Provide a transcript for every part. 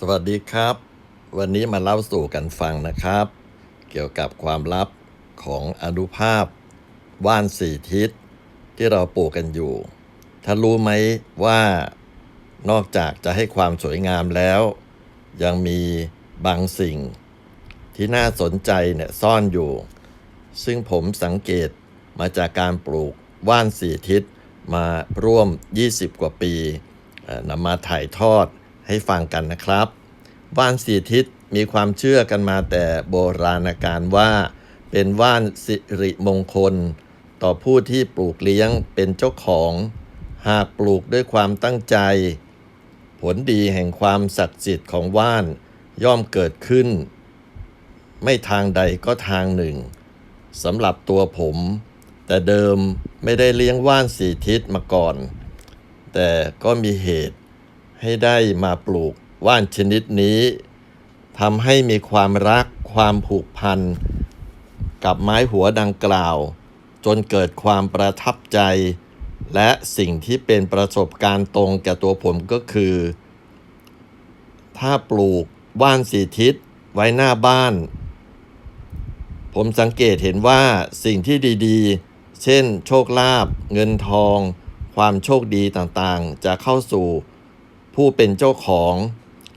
สวัสดีครับ วันนี้มาเล่าสู่กันฟังนะครับ เกี่ยวกับความลับของอนุภาพ ว่านสี่ทิศที่เราปลูกกันอยู่ถ้ารู้ไหมว่านอกจากจะให้ความสวยงามแล้ว ยังมีบางสิ่ง ที่น่าสนใจเนี่ยซ่อนอยู่ ซึ่งผมสังเกตมาจากการปลูกว่านสี่ทิศมาร่วม 20 กว่าปีเอ่อนำมาถ่ายทอด ให้ฟังกันนะครับว่านสี่ทิศมีความเชื่อกันมาแต่โบราณกาลว่า เป็นว่านสิริมงคล ต่อผู้ที่ปลูกเลี้ยงเป็นเจ้าของ หากปลูกด้วยความตั้งใจ ผลดีแห่งความศักดิ์สิทธิ์ของว่านย่อมเกิดขึ้น ไม่ทางใดก็ทางหนึ่งสำหรับตัวผม แต่เดิมไม่ได้เลี้ยงว่านสีทิศมาก่อน แต่ก็มีเหตุ ให้ได้มาปลูกว่านชนิดนี้ทำให้มีความรักความผูกพัน กับไม้หัวดังกล่าว จนเกิดความประทับใจ และสิ่งที่เป็นประสบการณ์ตรงแก่ตัวผมก็คือ ถ้าปลูกว่านสีทิศไว้หน้าบ้าน ผมสังเกตเห็นว่าสิ่งที่ดีๆ เช่น โชคลาภเงินทอง ความโชคดีต่างๆ จะเข้าสู่ ผู้เป็นเจ้าของ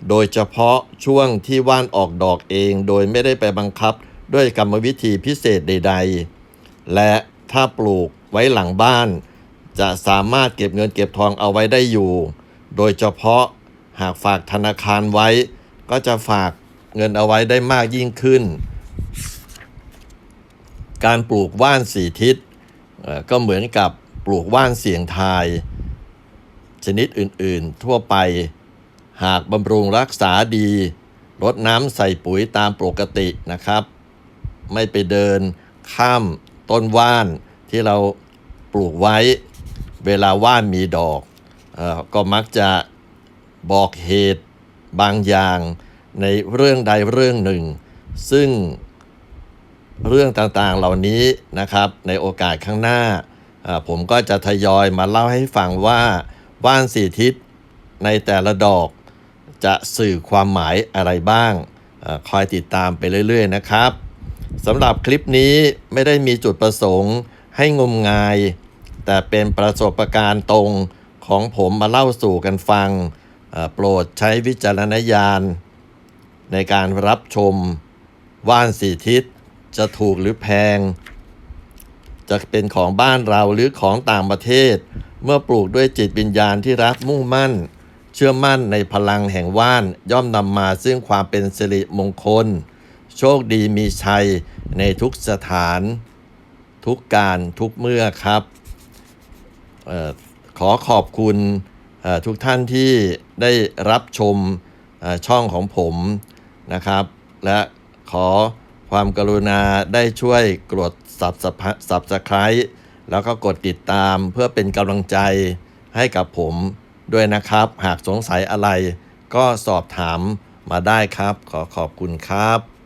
โดยเฉพาะช่วงที่ว่านออกดอกเองโดยไม่ได้ไปบังคับด้วยกรรมวิธีพิเศษใด ๆ และถ้าปลูกไว้หลังบ้าน จะสามารถเก็บเงินเก็บทองเอาไว้ได้อยู่ โดยเฉพาะหากฝากธนาคารไว้ ก็จะฝากเงินเอาไว้ได้มากยิ่งขึ้น การปลูกว่านสี่ทิศก็เหมือนกับปลูกว่านเสียงทาย ชนิดอื่นๆ ทั่วไป หากบำรุงรักษาดีรดน้ำใส่ปุ๋ยตามปกตินะครับ ไม่ไปเดินข้ามต้นว่านที่เราปลูกไว้ เวลาว่านมีดอกออก็มักจะบอกเหตุบางอย่างในเรื่องใดเรื่องหนึ่ง ซึ่งเรื่องต่างๆเหล่านี้นะครับ ในโอกาสข้างหน้า ผมก็จะทยอยมาเล่าให้ฟังว่า ว่านสี่ทิศในแต่ละดอกจะสื่อความหมายอะไรบ้างอคอยติดตามไปเรื่อยๆนะครับสำหรับคลิปนี้ไม่ได้มีจุดประสงค์ให้งมงาย แต่เป็นประสบการณ์ตรงของผมมาเล่าสู่กันฟัง โปรดใช้วิจารณญาณ ในการรับชมว่านสี่ทิศจะถูกหรือแพง จะเป็นของบ้านเราหรือของต่างประเทศ เมื่อปลูกด้วยจิตวิญญาณที่รักมุ่งมั่น เชื่อมั่นในพลังแห่งว่านย่อมนำมาซึ่งความเป็นสิริมงคล โชคดีมีชัยในทุกสถาน ทุกการทุกเมื่อครับออขอขอบคุณทุกท่านที่ได้รับชมช่องของผมนะครับ และขอความกรุณาได้ช่วยกด Subscribe แล้วก็กดติดตามเพื่อเป็นกำลังใจให้กับผมด้วยนะครับ หากสงสัยอะไรก็สอบถามมาได้ครับ ขอขอบคุณครับ